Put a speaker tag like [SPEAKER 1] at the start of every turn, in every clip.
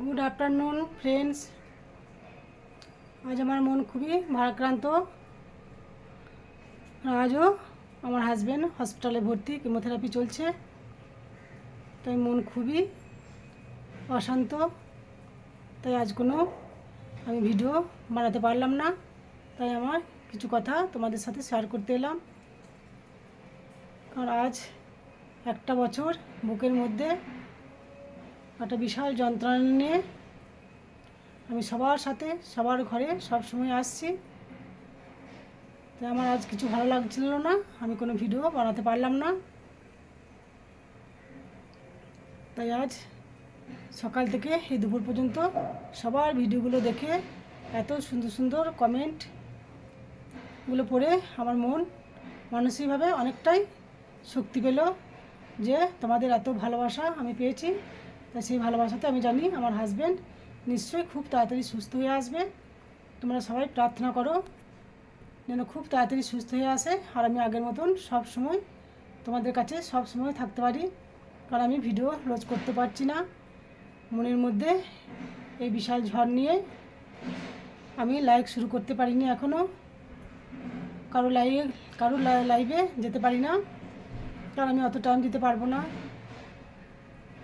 [SPEAKER 1] Good afternoon friends আজ আমার মন খুবই ভারাক্রান্ত। আজও আমার হাজব্যান্ড হসপিটালে ভর্তি কেমোথেরাপি চলছে। তাই মন খুবই অশান্ত। তাই আজ কোনো আমি ভিডিও বানাতে পারলাম না। তাই আমার কিছু কথা তোমাদের সাথে শেয়ার করতে এলাম। কারণ আজ একটা বছর বুকের মধ্যে একটা বিশাল যন্ত্রণা নিয়ে আমি সবার সাথে, সবার ঘরে সব সময় আসছি। তাই আমার আজ কিছু ভালো লাগছিল না, আমি কোনো ভিডিও বানাতে পারলাম না। তাই আজ সকাল থেকে এই দুপুর পর্যন্ত সবার ভিডিওগুলো দেখে এত সুন্দর সুন্দর কমেন্টগুলো পড়ে আমার মন মানসিকভাবে অনেকটাই শক্তি পেল যে তোমাদের এত ভালোবাসা আমি পেয়েছি। তাই সেই ভালোবাসাতে আমি জানি আমার হাজব্যান্ড নিশ্চয়ই খুব তাড়াতাড়ি সুস্থ হয়ে আসবে। তোমরা সবাই প্রার্থনা করো যেন খুব তাড়াতাড়ি সুস্থ হয়ে আসে আর আমি আগের মতন সব সময় তোমাদের কাছে সব সময় থাকতে পারি। কারণ আমি ভিডিও রোজ করতে পারছি না। মনের মধ্যে এই বিশাল ঝড় নিয়ে আমি লাইভ শুরু করতে পারিনি এখনও কারও লাইভে কারও লাইভে যেতে পারি না। কারণ আমি অত টাইম দিতে পারব না।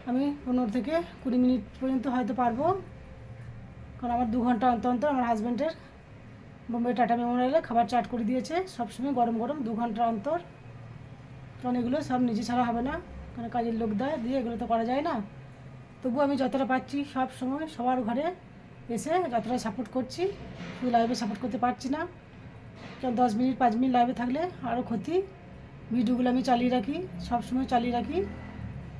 [SPEAKER 1] আমি পনেরো থেকে কুড়ি মিনিট পর্যন্ত হয়তো পারব। কারণ আমার দু ঘণ্টা অন্তর অন্তর আমার হাজব্যান্ডের বোম্বে টাটা মেমোরিয়ালে খাবার চাট করে দিয়েছে। সবসময় গরম গরম দু ঘণ্টা অন্তর। কারণ এগুলো সব নিজে ছাড়া হবে না। কারণ কাজের লোক দেয়, দিয়ে এগুলো তো করা যায় না। তবু আমি যতটা পাচ্ছি সব সময় সবার ঘরে এসে যতটা সাপোর্ট করছি, শুধু লাইভে সাপোর্ট করতে পারছি না। কারণ দশ মিনিট, পাঁচ মিনিট লাইভে থাকলে আরও ক্ষতি। ভিডিওগুলো আমি চালিয়ে রাখি সব সময় চালিয়ে রাখি।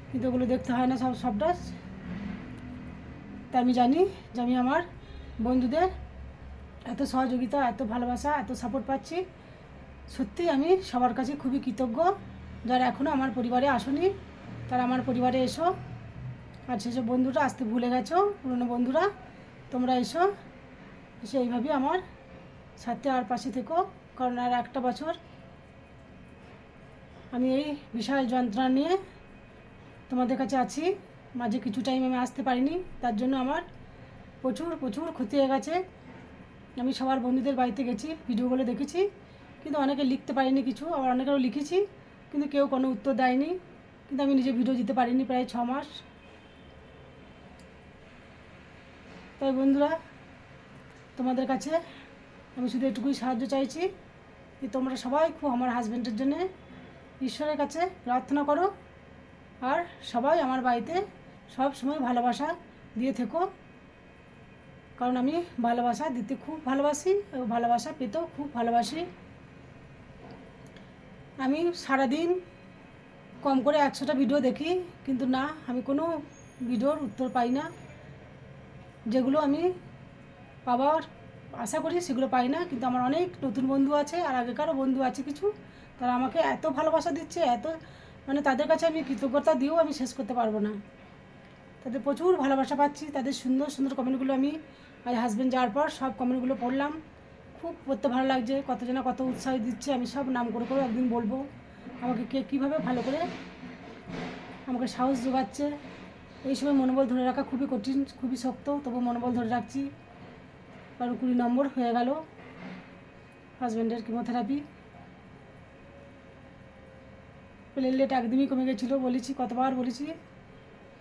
[SPEAKER 1] কিন্তু ওগুলো দেখতে হয় না সব সবটা তাই আমি জানি যে আমি আমার বন্ধুদের এত সহযোগিতা, এত ভালোবাসা, এত সাপোর্ট পাচ্ছি। সত্যি আমি সবার কাছে খুবই কৃতজ্ঞ। যারা এখনও আমার পরিবারে আসনি, তারা আমার পরিবারে এসো। আর সেসব বন্ধুরা, আসতে ভুলে গেছো, পুরনো বন্ধুরা, তোমরা এসো। এসে এইভাবেই আমার সাথে আর পাশে থেকো, কারণ আর একটা বছর আমি এই বিশাল যন্ত্রণা নিয়ে তোমাদের কাছে আছি। মাঝে কিছু টাইম আমি আসতে পারিনি, তার জন্য আমার প্রচুর প্রচুর ক্ষতি হয়ে গেছে। আমি সবার বন্ধুদের বাড়িতে গেছি ভিডিওগুলো দেখেছি, কিন্তু অনেকে লিখতে পারিনি কিছু, আবার অনেকেরও লিখেছি, কিন্তু কেউ কোনো উত্তর দেয়নি, কিন্তু আমি নিজে ভিডিও দিতে পারিনি প্রায় ছ মাস। তাই বন্ধুরা, তোমাদের কাছে আমি শুধু এটুকুই সাহায্য চাইছি, যে তোমরা সবাই খুব আমার হাজব্যান্ডের জন্যে, ঈশ্বরের কাছে প্রার্থনা করো। আর সবাই আমার বাড়িতে সব সময় ভালোবাসা দিয়ে থেকো। কারণ আমি ভালোবাসা দিতে খুব ভালোবাসি ভালোবাসা পেতেও খুব ভালোবাসি। আমি সারাদিন কম করে একশোটা ভিডিও দেখি, কিন্তু না, আমি কোনো ভিডিওর উত্তর পাই না। যেগুলো আমি পাওয়ার আশা করি সেগুলো পাই না, কিন্তু আমার অনেক নতুন বন্ধু আছে আর আগেকারও বন্ধু আছে কিছু, তারা আমাকে এত ভালোবাসা দিচ্ছে, এত মানে তাদের কাছে আমি কৃতজ্ঞতা দিয়েও আমি শেষ করতে পারব না। তাদের প্রচুর ভালোবাসা পাচ্ছি, তাদের সুন্দর সুন্দর কমেন্টগুলো আমি আজ হাজব্যান্ড যাওয়ার পর সব কমেন্টগুলো পড়লাম। খুব পড়তে ভালো লাগছে কতজনা কত উৎসাহ দিচ্ছে, আমি সব নাম করে করে একদিন বলব আমাকে কে কীভাবে ভালো করে আমাকে সাহস যোগাচ্ছে। এই সময় মনোবল ধরে রাখা খুবই কঠিন, খুবই শক্ত তবু মনোবল ধরে রাখছি। কারণ কুড়ি নম্বর হয়ে গেল। হাজব্যান্ডের কিমোথেরাপি প্লেটলেট একদমই কমে গেছিল, বলেছি, কতবার বলেছি।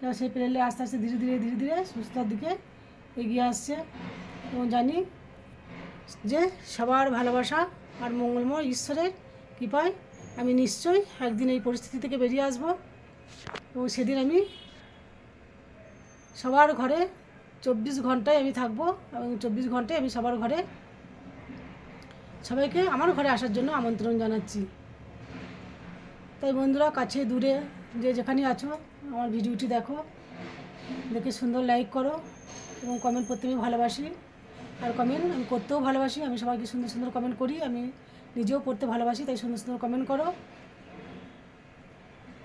[SPEAKER 1] এবার সেই প্লেটলেট আস্তে আস্তে ধীরে ধীরে ধীরে ধীরে সুস্থতার দিকে এগিয়ে আসছে। এবং জানি যে সবার ভালোবাসা আর মঙ্গলময় ঈশ্বরের কৃপায় আমি নিশ্চয়ই একদিন এই পরিস্থিতি থেকে বেরিয়ে আসব। এবং সেদিন আমি সবার ঘরে চব্বিশ ঘন্টায় আমি থাকব এবং চব্বিশ ঘন্টায় আমি সবার ঘরে সবাইকে আমার ঘরে আসার জন্য আমন্ত্রণ জানাচ্ছি। তাই বন্ধুরা কাছে দূরে যে যেখানে আছো, আমার ভিডিওটি দেখো। দেখে সুন্দর লাইক করো এবং কমেন্ট করতে আমি ভালোবাসি। আর কমেন্ট আমি করতেও ভালোবাসি, আমি সবাইকে সুন্দর সুন্দর কমেন্ট করি, আমি নিজেও পড়তে ভালোবাসি, তাই সুন্দর সুন্দর কমেন্ট করো।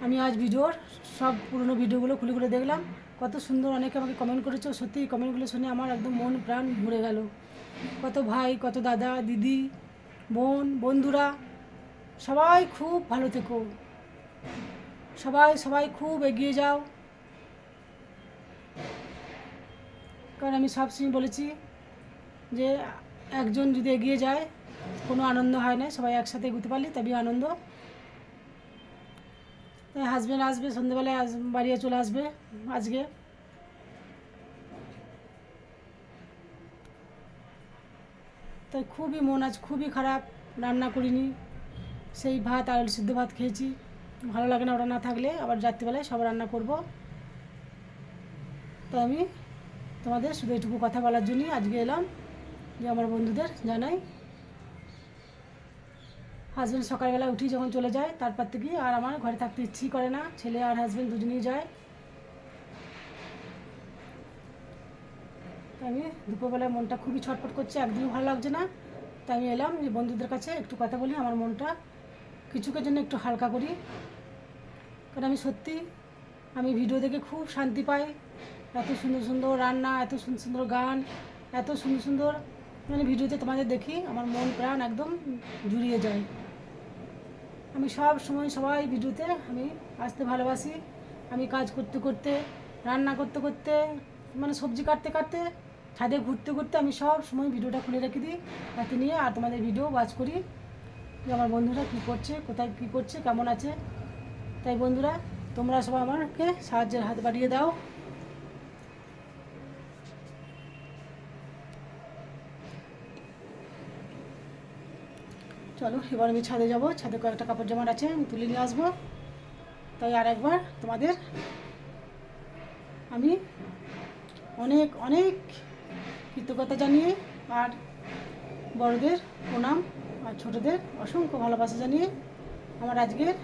[SPEAKER 1] আমি আজ ভিডিওর সব পুরনো ভিডিওগুলো খুলে খুলে দেখলাম। কত সুন্দর অনেকে আমাকে কমেন্ট করেছ, সত্যি কমেন্টগুলো শুনে আমার একদম মন প্রাণ ভরে গেল। কত ভাই, কত দাদা, দিদি, বোন, বন্ধুরা, সবাই খুব ভালো থেকো। সবাই সবাই খুব এগিয়ে যাও। কারণ আমি সবসময় বলেছি যে, একজন যদি এগিয়ে যায়, কোনো আনন্দ হয় না, সবাই একসাথে এগোতে পারলে তবেই আনন্দ। তাই হাজব্যান্ড আসবে, সন্ধ্যেবেলায় আস বাড়ি চলে আসবে আজকে। তাই খুবই মন আজ খুবই খারাপ, রান্না করিনি, সেই ভাত আলু সিদ্ধ ভাত খেয়েছি। ভালো লাগে না, ওটা না থাকলে আবার রাত্রিবেলায় সব রান্না করব। তো আমি তোমাদের শুধু এইটুকু কথা বলার জন্যই আজকে এলাম, যে আমার বন্ধুদের জানাই। হাজব্যান্ড সকালবেলা উঠি যখন চলে যায়, তারপর থেকে আর আমার ঘরে থাকতে ইচ্ছেই করে না, ছেলে আর হাজব্যান্ড দুজনেই যায়। আমি দুপুরবেলায় মনটা খুবই ছটফট করছে একদিনও ভালো লাগছে না। তাই আমি এলাম যে বন্ধুদের কাছে একটু কথা বলি, আমার মনটা কিছুকের জন্য একটু হালকা করি। কারণ আমি সত্যি, আমি ভিডিও দেখে খুব শান্তি পাই। এত সুন্দর সুন্দর রান্না, এত সুন্দর সুন্দর গান, এত সুন্দর সুন্দর মানে ভিডিওতে তোমাদের দেখি, আমার মন প্রাণ একদম জুড়িয়ে যায়। আমি সব সময় সবাই ভিডিওতে আমি আসতে ভালোবাসি। আমি কাজ করতে করতে, রান্না করতে করতে মানে সবজি কাটতে কাটতে, ছাদে ঘুরতে ঘুরতে আমি সব সময় ভিডিওটা খুলে রেখে দিই। রাতে নিয়ে আর তোমাদের ভিডিও ওয়াচ করি। যে আমার বন্ধুরা কী করছে, কোথায় কী করছে, কেমন আছে? তাই বন্ধুরা, তোমরা সবাই আমাকে সাহায্যের হাত বাড়িয়ে দাও। চলো, এবার আমি ছাদে যাব। ছাদে কয়েকটা কাপড় জামার আছে, আমি তুলে নিয়ে আসব। তাই আর একবার তোমাদের আমি অনেক অনেক কৃতজ্ঞতা জানিয়ে আর বড়দের প্রণাম। আর ছোটদের অসংখ্য ভালোবাসা জানিয়ে আমার আজকের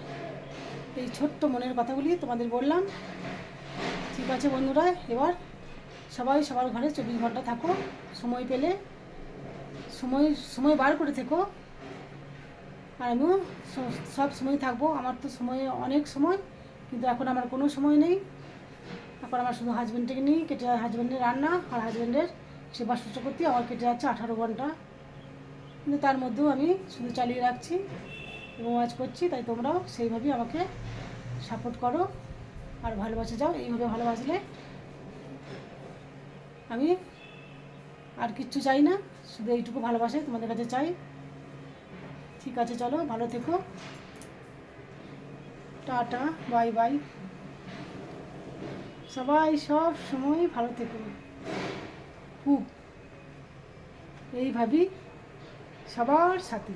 [SPEAKER 1] এই ছোট্ট মনের কথাগুলি তোমাদের বললাম। ঠিক আছে বন্ধুরা, এবার সবাই সবার ঘরে চব্বিশ ঘণ্টা থাকো, সময় পেলে, সময় সময় বার করে থেকো। আর আমিও সব সময় থাকব। আমার তো সময় অনেক সময়, কিন্তু এখন আমার কোনো সময় নেই। এখন আমার শুধু হাজব্যান্ডকে নিয়ে কেটে হাজব্যান্ডের রান্না আর হাজব্যান্ডের সেবা শুশ্রূষা করতে, আমার কেটে যাচ্ছে আঠারো ঘণ্টা। কিন্তু তার মধ্যেও আমি শুধু চালিয়ে রাখছি এবং ওয়াজ করছি, তাই তোমরাও সেইভাবেই আমাকে সাপোর্ট করো আর ভালোবাসে যাও। এইভাবে ভালোবাসলে আমি আর কিচ্ছু চাই না, শুধু এইটুকু ভালোবাসাই তোমাদের কাছে চাই। ঠিক আছে, চলো, ভালো থেকো। Tata, bye bye. সবাই সব সময় ভালো থেকো। খুব এইভাবেই সবার সাথে।